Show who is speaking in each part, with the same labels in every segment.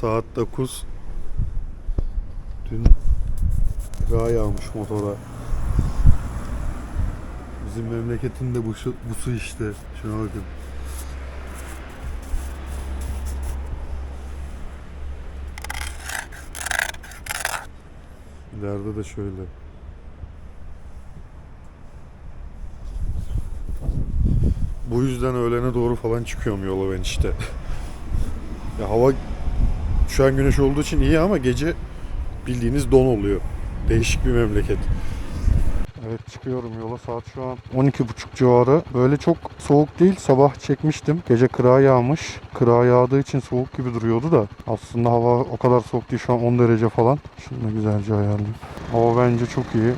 Speaker 1: Saat 9. Dün yağ yağmış motora. Bizim memleketin de bu, şu- bu su işte. Şuna bakın. İleride de şöyle. Bu yüzden öğlene doğru falan çıkıyorum yola ben işte. ya hava şu an güneş olduğu için iyi ama gece bildiğiniz don oluyor. Değişik bir memleket. Evet çıkıyorum yola saat şu an 12.30 civarı. Böyle çok soğuk değil. Sabah çekmiştim. Gece kıra yağmış. Kıra yağdığı için soğuk gibi duruyordu da. Aslında hava o kadar soğuk değil. Şu an 10 derece falan. Da güzelce ayarlayayım. Hava bence çok iyi.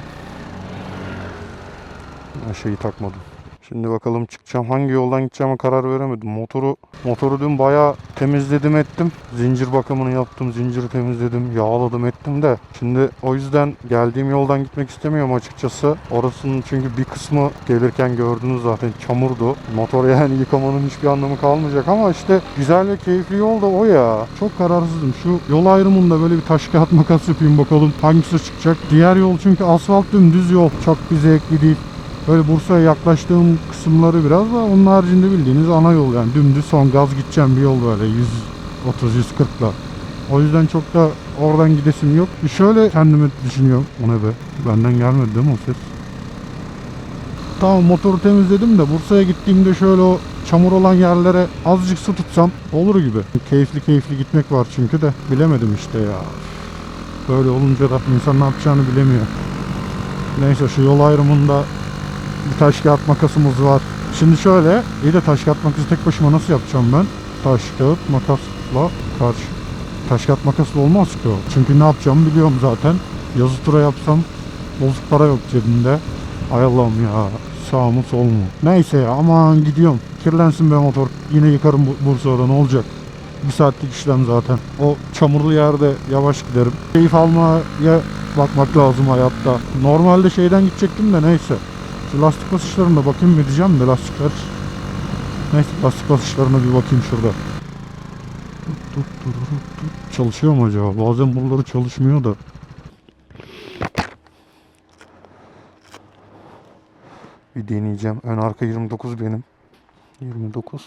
Speaker 1: Ben şeyi takmadım. Şimdi bakalım çıkacağım. Hangi yoldan gideceğime karar veremedim. Motoru motoru dün bayağı temizledim ettim. Zincir bakımını yaptım. Zinciri temizledim. Yağladım ettim de. Şimdi o yüzden geldiğim yoldan gitmek istemiyorum açıkçası. Orasının çünkü bir kısmı gelirken gördünüz zaten çamurdu. Motor yani yıkamanın hiçbir anlamı kalmayacak ama işte güzel ve keyifli yol da o ya. Çok kararsızım. Şu yol ayrımında böyle bir taş kağıt makas yapayım bakalım hangisi çıkacak. Diğer yol çünkü asfalt dümdüz yol. Çok bir zevkli değil. Böyle Bursa'ya yaklaştığım kısımları biraz da onun haricinde bildiğiniz ana yol yani dümdüz son gaz gideceğim bir yol böyle 130-140'la. O yüzden çok da oradan gidesim yok. Şöyle kendimi düşünüyorum. O ne be? Benden gelmedi değil mi o ses? Tamam motoru temizledim de Bursa'ya gittiğimde şöyle o çamur olan yerlere azıcık su tutsam olur gibi. Keyifli keyifli gitmek var çünkü de bilemedim işte ya. Böyle olunca da insan ne yapacağını bilemiyor. Neyse şu yol ayrımında bir taş kağıt makasımız var. Şimdi şöyle, iyi de taş kağıt makası tek başıma nasıl yapacağım ben? Taş kağıt makasla karşı. Taş kağıt makasla olmaz ki o. Çünkü ne yapacağımı biliyorum zaten. Yazı tura yapsam bozuk para yok cebimde. Ay Allah'ım ya. Sağ mı sol mu? Neyse aman gidiyorum. Kirlensin be motor. Yine yıkarım bu- Bursa'da ne olacak? Bir saatlik işlem zaten. O çamurlu yerde yavaş giderim. Keyif almaya bakmak lazım hayatta. Normalde şeyden gidecektim de neyse. Şu lastik basışlarına bakayım mı diyeceğim de lastikler. Neyse lastik basışlarına bir bakayım şurada. Çalışıyor mu acaba? Bazen buraları çalışmıyor da. Bir deneyeceğim. Ön arka 29 benim. 29.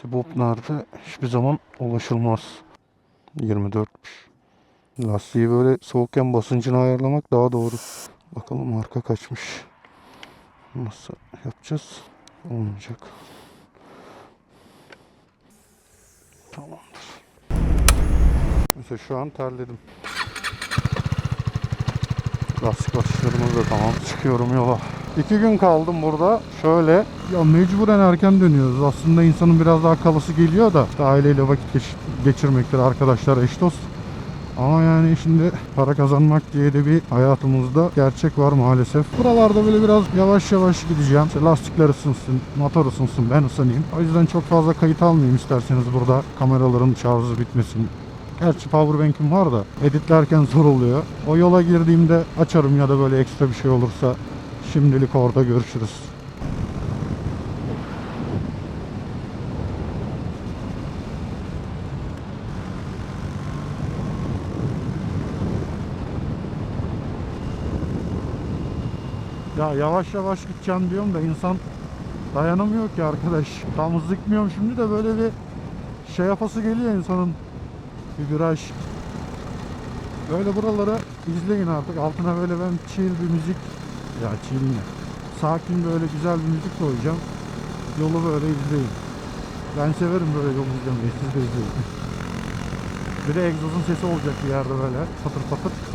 Speaker 1: Sibop nerede? Hiçbir zaman ulaşılmaz. 24'müş. Lastiği böyle soğukken basıncını ayarlamak daha doğru. Bakalım marka kaçmış. Nasıl yapacağız? Olmayacak. Tamamdır. Mesela şu an terledim. Lastik atışlarımız da tamam. Çıkıyorum yola. İki gün kaldım burada. Şöyle ya mecburen erken dönüyoruz. Aslında insanın biraz daha kalası geliyor da aileyle vakit geç- geçirmektir, arkadaşlar, eş dost. Ama yani şimdi para kazanmak diye de bir hayatımızda gerçek var maalesef. Buralarda böyle biraz yavaş yavaş gideceğim. İşte lastikler ısınsın, motor ısınsın, ben ısınayım. O yüzden çok fazla kayıt almayayım isterseniz burada. Kameraların şarjı bitmesin. Gerçi powerbank'im var da editlerken zor oluyor. O yola girdiğimde açarım ya da böyle ekstra bir şey olursa şimdilik orada görüşürüz. Ya yavaş yavaş gideceğim diyorum da insan dayanamıyor ki arkadaş. Tam hızlı gitmiyorum şimdi de böyle bir şey yapası geliyor insanın. Bir viraj. Böyle buralara izleyin artık. Altına böyle ben chill bir müzik ya chill ne? Sakin böyle güzel bir müzik koyacağım. Yolu böyle izleyin. Ben severim böyle yol izlemeyi. Siz de izleyin. Bir de egzozun sesi olacak bir yerde böyle patır patır.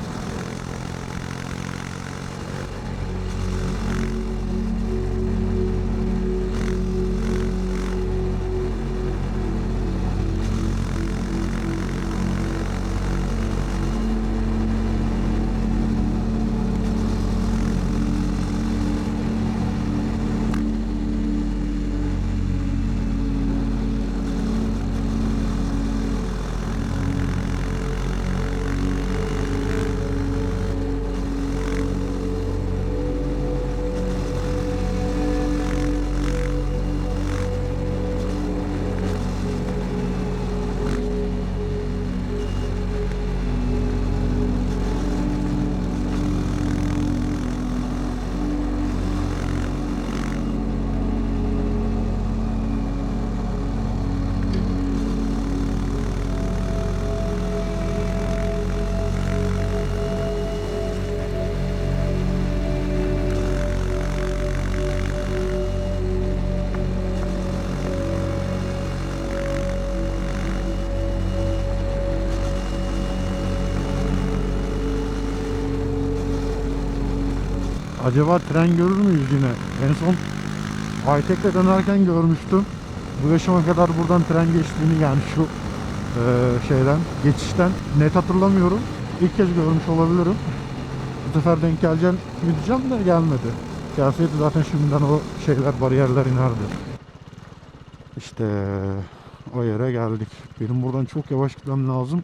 Speaker 1: Acaba tren görür müyüz yine? En son Aytek'le dönerken görmüştüm. Bu yaşıma kadar buradan tren geçtiğini yani şu eee, şeyden, geçişten net hatırlamıyorum. İlk kez görmüş olabilirim. Bu sefer denk geleceğim mi diyeceğim de gelmedi. Gelseydi zaten şimdiden o şeyler, bariyerler inerdi. İşte o yere geldik. Benim buradan çok yavaş gitmem lazım.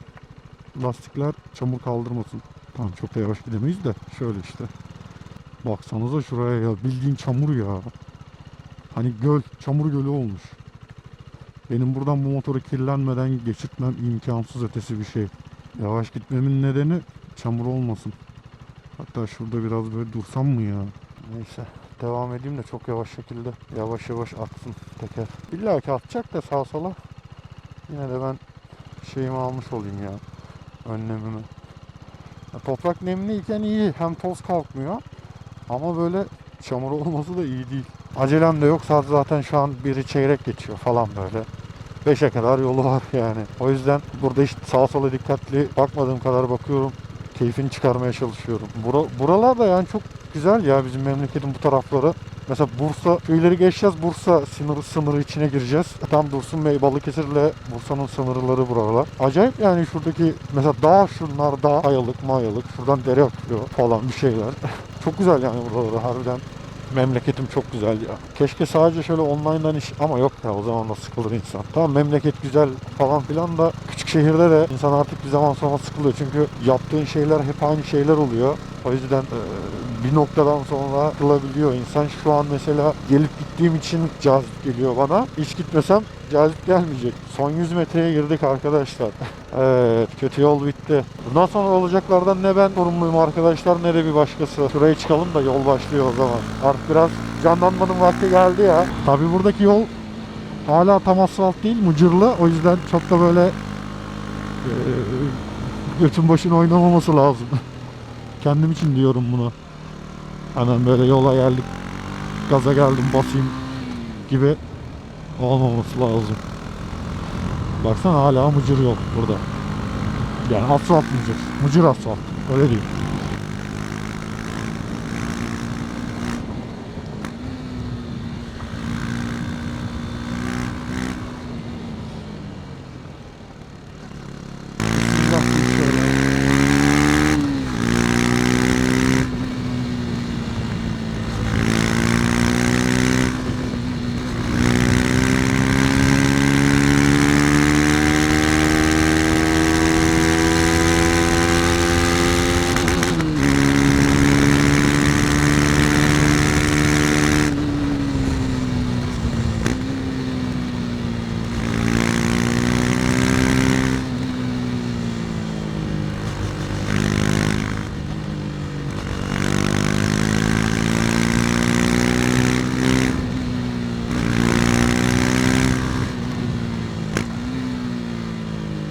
Speaker 1: Lastikler çamur kaldırmasın. Tamam çok da yavaş gidemeyiz de şöyle işte. Baksanıza şuraya ya bildiğin çamur ya. Hani göl, çamur gölü olmuş. Benim buradan bu motoru kirlenmeden geçirtmem imkansız ötesi bir şey. Yavaş gitmemin nedeni çamur olmasın. Hatta şurada biraz böyle dursam mı ya? Neyse devam edeyim de çok yavaş şekilde yavaş yavaş aksın teker. İlla ki atacak da sağa sola. Yine de ben şeyimi almış olayım ya. Önlemimi. Ya toprak nemliyken iyi. Hem toz kalkmıyor. Ama böyle çamur olması da iyi değil. Acelem de yok. Saat zaten şu an biri çeyrek geçiyor falan böyle. 5'e kadar yolu var yani. O yüzden burada işte sağa sola dikkatli bakmadığım kadar bakıyorum. Keyfini çıkarmaya çalışıyorum. Bura, buralar da yani çok güzel ya bizim memleketin bu tarafları. Mesela Bursa, köyleri geçeceğiz. Bursa sınırı, sınırı içine gireceğiz. Tam Dursun Bey, Balıkesir'le Bursa'nın sınırları buralar. Acayip yani şuradaki mesela dağ şunlar dağ ayalık mayalık. Şuradan dere akıyor falan bir şeyler. çok güzel yani buraları harbiden. Memleketim çok güzel ya. Keşke sadece şöyle online'dan iş ama yok ya o zaman da sıkılır insan. Tamam memleket güzel falan filan da küçük şehirde de insan artık bir zaman sonra sıkılıyor. Çünkü yaptığın şeyler hep aynı şeyler oluyor. O yüzden e, bir noktadan sonra sıkılabiliyor insan. Şu an mesela gelip gittiğim için cazip geliyor bana. Hiç gitmesem cazip gelmeyecek. Son 100 metreye girdik arkadaşlar. evet kötü yol bitti. Bundan sonra olacaklardan ne ben sorumluyum arkadaşlar ne de bir başkası. Şuraya çıkalım da yol başlıyor o zaman. Artık biraz canlanmanın vakti geldi ya. Tabi buradaki yol hala tam asfalt değil mıcırlı. O yüzden çok da böyle e, götün başın oynamaması lazım. Kendim için diyorum bunu. Hemen böyle yola geldik. Gaza geldim basayım gibi olmaması lazım. Baksana hala mıcır yok burada. Yani asfalt mıcır. Mıcır asfalt. Öyle diyeyim. Bismillah deyip şöyle.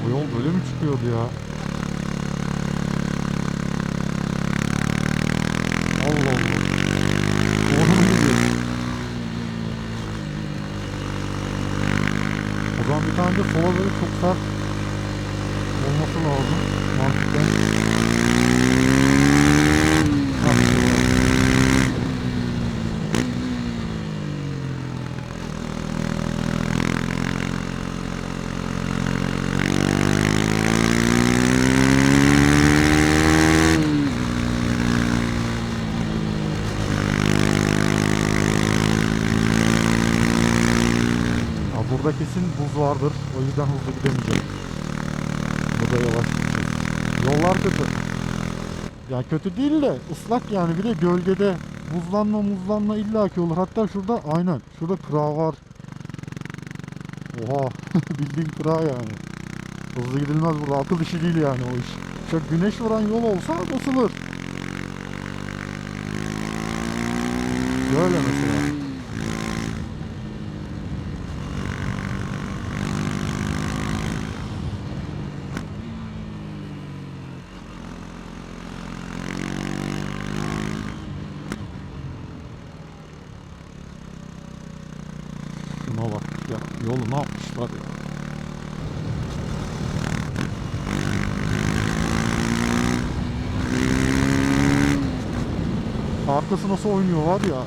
Speaker 1: Bu yol böyle mi çıkıyordu ya? Allah Allah. Doğru mu gidiyor? O zaman bir tane de sola böyle çok sert olması lazım. Mantıklı. Ha, işte bu. Ya burada kesin buz vardır. O yüzden hızlı gidemeyeceğim. Burada yavaş gideceğiz. Yollar kötü. Ya kötü değil de ıslak yani bir de gölgede buzlanma muzlanma illaki olur. Hatta şurada aynen şurada kıra var. Oha bildiğin kıra yani. Hızlı gidilmez burada. Akıl işi değil yani o iş. Çok güneş vuran yol olsa basılır. Böyle mesela. Şuna bak ya. Yolu ne yapmışlar ya. Arkası nasıl oynuyor var ya.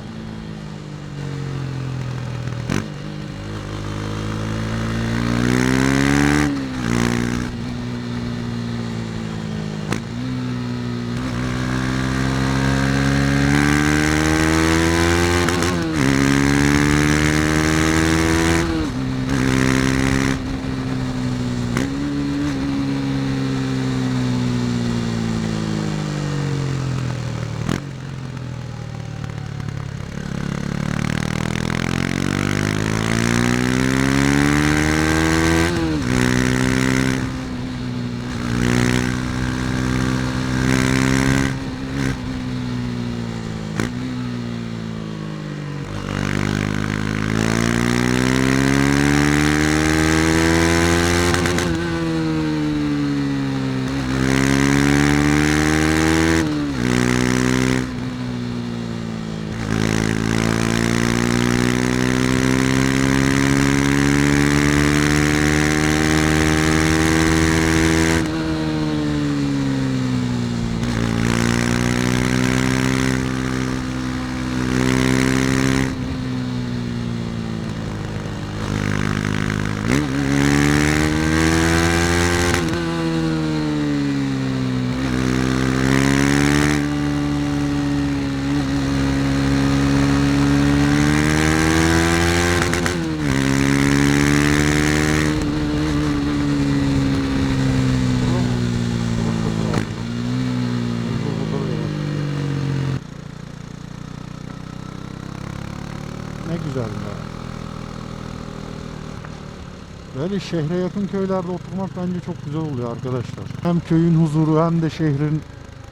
Speaker 1: Böyle şehre yakın köylerde oturmak bence çok güzel oluyor arkadaşlar. Hem köyün huzuru hem de şehrin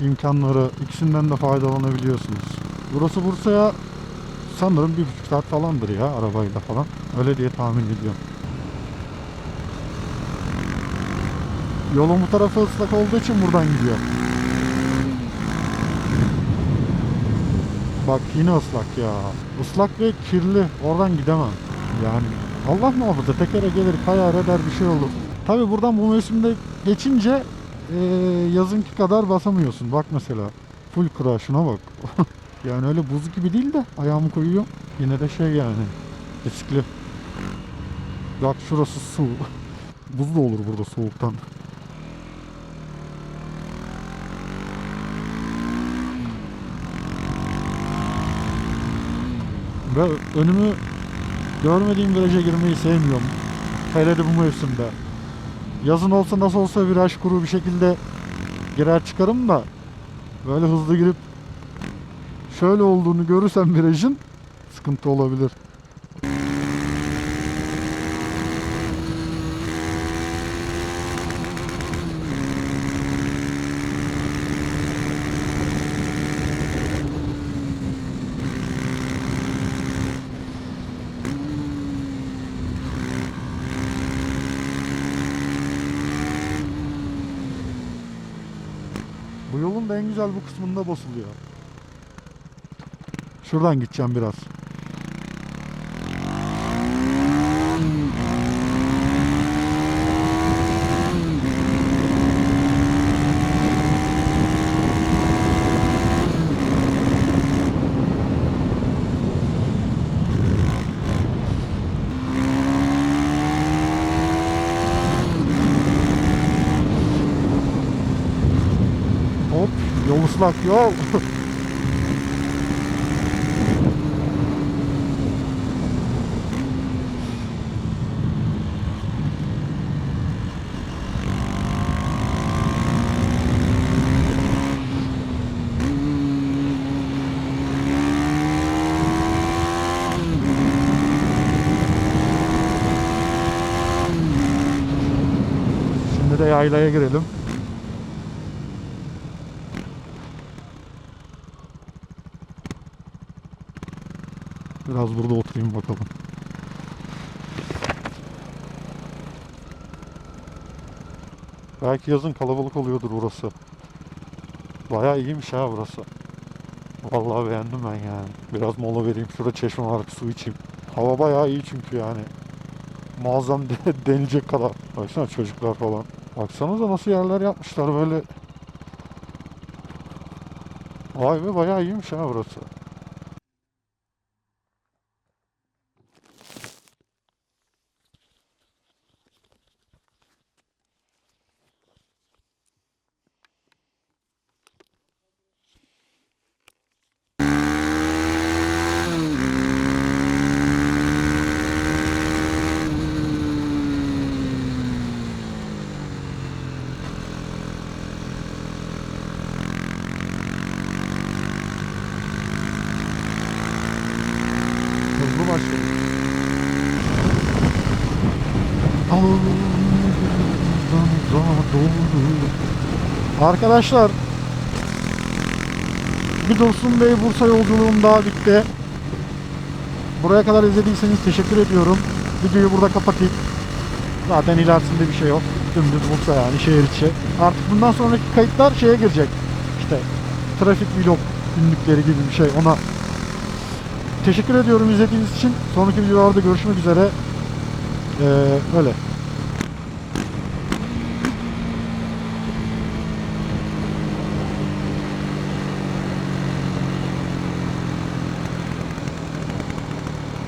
Speaker 1: imkanları ikisinden de faydalanabiliyorsunuz. Burası Bursa'ya sanırım bir buçuk saat falandır ya arabayla falan. Öyle diye tahmin ediyorum. Yolun bu tarafı ıslak olduğu için buradan gidiyor. Bak yine ıslak ya. Islak ve kirli. Oradan gidemem. Yani Allah muhafaza tekere gelir kayar eder bir şey olur. Tabi buradan bu mevsimde geçince eee, yazınki kadar basamıyorsun. Bak mesela full kıra şuna bak. yani öyle buz gibi değil de ayağımı koyuyorum. Yine de şey yani riskli. Bak şurası su. Buz da olur burada soğuktan. Ve önümü görmediğim viraja girmeyi sevmiyorum. Hele de bu mevsimde. Yazın olsa nasıl olsa viraj kuru bir şekilde girer çıkarım da böyle hızlı girip şöyle olduğunu görürsem virajın sıkıntı olabilir. Güzel bu kısmında basılıyor. Şuradan gideceğim biraz. Yol. Şimdi de yaylaya girelim. Biraz burada oturayım bakalım. Belki yazın kalabalık oluyordur burası. Bayağı iyiymiş ha burası. Vallahi beğendim ben yani. Biraz mola vereyim. Şurada çeşme var su içeyim. Hava bayağı iyi çünkü yani. Muazzam de- denilecek kadar. Baksana çocuklar falan. Baksanıza nasıl yerler yapmışlar böyle. Vay be bayağı iyiymiş ha burası. Hızlı başladı. Arkadaşlar bir Dursun Bey Bursa yolculuğum daha bitti. Buraya kadar izlediyseniz teşekkür ediyorum. Videoyu burada kapatayım. Zaten ilerisinde bir şey yok. Dümdüz Bursa yani şehir içi. Artık bundan sonraki kayıtlar şeye girecek. İşte trafik vlog günlükleri gibi bir şey. Ona Teşekkür ediyorum izlediğiniz için. Sonraki videolarda görüşmek üzere. Ee, öyle.